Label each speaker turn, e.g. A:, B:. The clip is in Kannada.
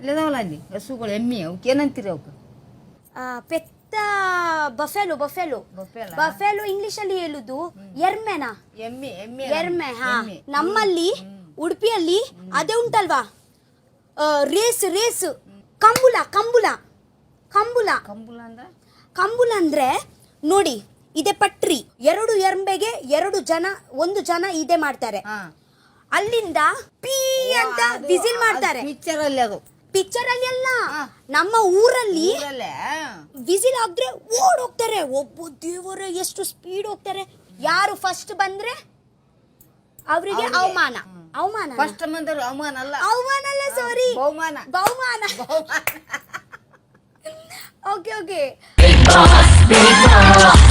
A: ಇಲ್ಲದಾವಲ್ಲ ಅಲ್ಲಿ ಹಸುಗಳು ಎಮ್ಮೆ ಅವಕ್ಕೆ ಏನಂತೀರಿ ಅವಕ್ಕೆ
B: ಪೆತ್ತ ಬಫೆಲು ಬಫೆಲು.
A: ಬಫೆಲ?
B: ಬಫೆಲೋ ಇಂಗ್ಲಿಷ್ ಅಲ್ಲಿ ಹೇಳುದು ಎರ್ಮೆನಾ.
A: ಎಮ್ಮೆ ಎಮ್ಮೆ
B: ಎರ್ಮೆ ಹಾ. ನಮ್ಮಲ್ಲಿ ಉಡುಪಿಯಲ್ಲಿ ಅದೇ ಉಂಟಲ್ವಾ? Race race. ಕಂಬುಲ ಕಂಬುಲ. ಕಂಬುಲ.
A: ಕಂಬುಲ ಅಂದ್ರ?
B: ಕಂಬುಲ ಅಂದ್ರೆ ನೋಡಿ ಇದೆ ಪಟ್ರಿ. ಎರಡು ಎರ್ಮೆಗೆ ಎರಡು ಜನ ಒಂದು ಜನ ಇದೆ ಮಾಡ್ತಾರೆ.
A: ಹಾ.
B: ಅಲ್ಲಿಂದ ಪೀ ಅಂತ ವಿಸಿಲ್ ಮಾಡ್ತಾರೆ.
A: ಪಿಕ್ಚರ್ ಅಲ್ಲಿ ಅದು.
B: ಪಿಕ್ಚರ್ ಅಲ್ಲಿ ಅಲ್ಲ. ನಮ್ಮ ಊರಲ್ಲಿ
A: ಊರಲ್ಲೇ?
B: ವಿಸಿಲ್ ಆದ್ರೆ ಓಡ್ ಹೋಗ್ತಾರೆ ಒಬ್ಬ ದೇವರು ಎಷ್ಟು ಸ್ಪೀಡ್ ಹೋಗ್ತಾರೆ. ಯಾರು ಫಸ್ಟ್ ಬಂದ್ರೆ ಅವರಿಗೆ
A: ಅವ್ರಿಗೆ.
B: ಅವಮಾನ. ಅವಮಾನ
A: ಫಸ್ಟ್ ಬಂದ್ರೆ ಅವಮಾನ ಅಲ್ಲ.
B: ಅವಮಾನ ಅಲ್ಲ ಸಾರಿ
A: ಬಹುಮಾನ.
B: ಬಹುಮಾನ. Okay okay